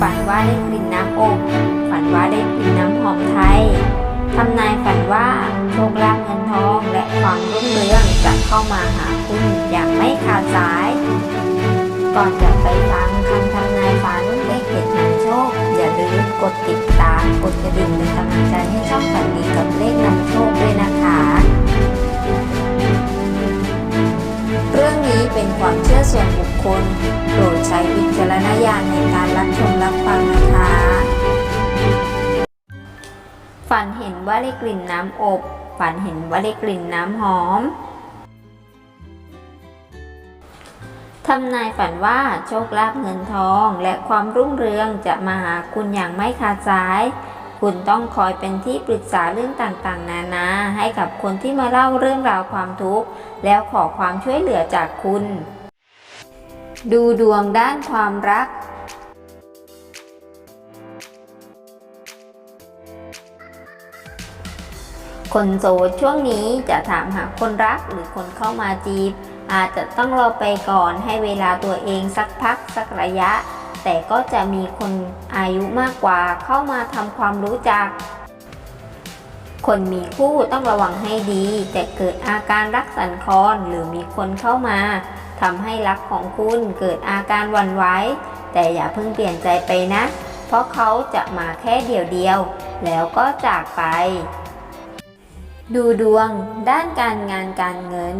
ฝันว่าได้กลิ่นน้ำอบฝันว่าได้กลิ่นน้ำหอมไทยทำนายฝันว่าโชคลาภเงินทองและความรุ่งเรืองจะเข้ามาหาคุณอย่างไม่ขาดสาย ก่อนจะไปฟังคำทำนายฝันเลขเด็ดนำโชค อย่าลืมกดติดตามกดกระดิ่งเป็นกำลังใจให้ช่องฝันดีกับเลขนำโชคด้วยนะคะ เป็นความเชื่อส่วนบุคคล โปรดใช้วิจารณญาณในการรับชมรับฟังนะคะ ฝันเห็นว่าได้กลิ่นน้ำอบ ฝันเห็นว่าได้กลิ่นน้ำหอมทำนายฝันว่าโชคลาภเงินทองและความรุ่งเรืองจะมาหาคุณอย่างไม่ขาดสาย คุณต้องคอยเป็นที่ปรึกษาเรื่องต่างๆ นานาให้กับคนที่มาเล่าเรื่องราวความทุกข์แล้วขอความช่วยเหลือจากคุณ ดูดวงด้านความรักคนโสดช่วงนี้จะถามหาคนรักหรือคนเข้ามาจีบ อาจจะต้องรอไปก่อนให้เวลาตัวเองสักพักสักระยะ แต่ก็จะมีคนอายุมากกว่าเข้ามาทำความรู้จัก คนมีคู่ต้องระวังให้ดี จะเกิดอาการรักสันคอนหรือมีคนเข้ามาทำให้รักของคุณเกิดอาการวันไหวแต่อย่าเพิ่งเปลี่ยนใจไปนะ เพราะเขาจะมาแค่เดียวเดียวๆแล้วก็จากไป ดูดวงด้านการงานการเงิน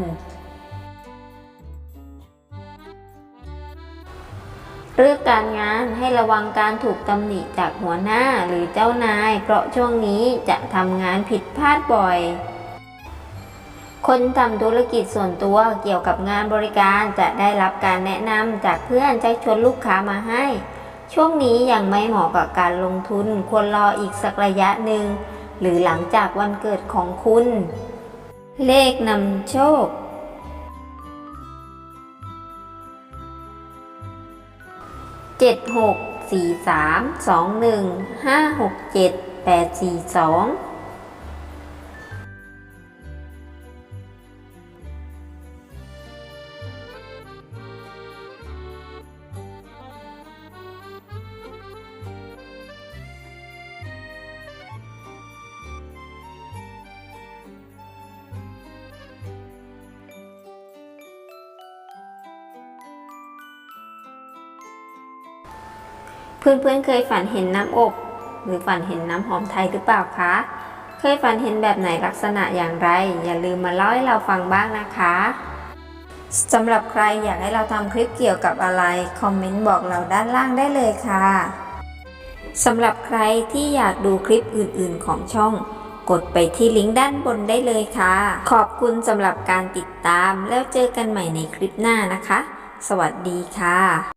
เรื่องการงานให้ระวังการถูกตำหนิจากหัวหน้าหรือเจ้านาย เพราะช่วงนี้จะทำงานผิดพลาดบ่อย คนทำธุรกิจส่วนตัวเกี่ยวกับงานบริการจะได้รับการแนะนำจากเพื่อนชักชวนลูกค้ามาให้ ช่วงนี้ยังไม่เหมาะกับการลงทุนควรรออีกสักระยะหนึ่งหรือหลังจากวันเกิดของคุณ เลขนำโชค เจ็ดหกสี่สามสองหนึ่งห้าหกเจ็ดแปดสี่สอง เพื่อนๆเคยฝันเห็นน้ำอบ หรือฝันเห็นน้ำหอมไทยหรือเปล่าคะ เคยฝันเห็นแบบไหนลักษณะอย่างไร อย่าลืมมาเล่าให้เราฟังบ้างนะคะสำหรับใครอยากให้เราทำคลิปเกี่ยวกับอะไร คอมเมนต์บอกเราด้านล่างได้เลยค่ะสำหรับใครที่อยากดูคลิปอื่นๆของช่อง กดไปที่ลิงก์ด้านบนได้เลยค่ะ ขอบคุณสำหรับการติดตามแล้วเจอกันใหม่ในคลิปหน้านะคะ สวัสดีค่ะ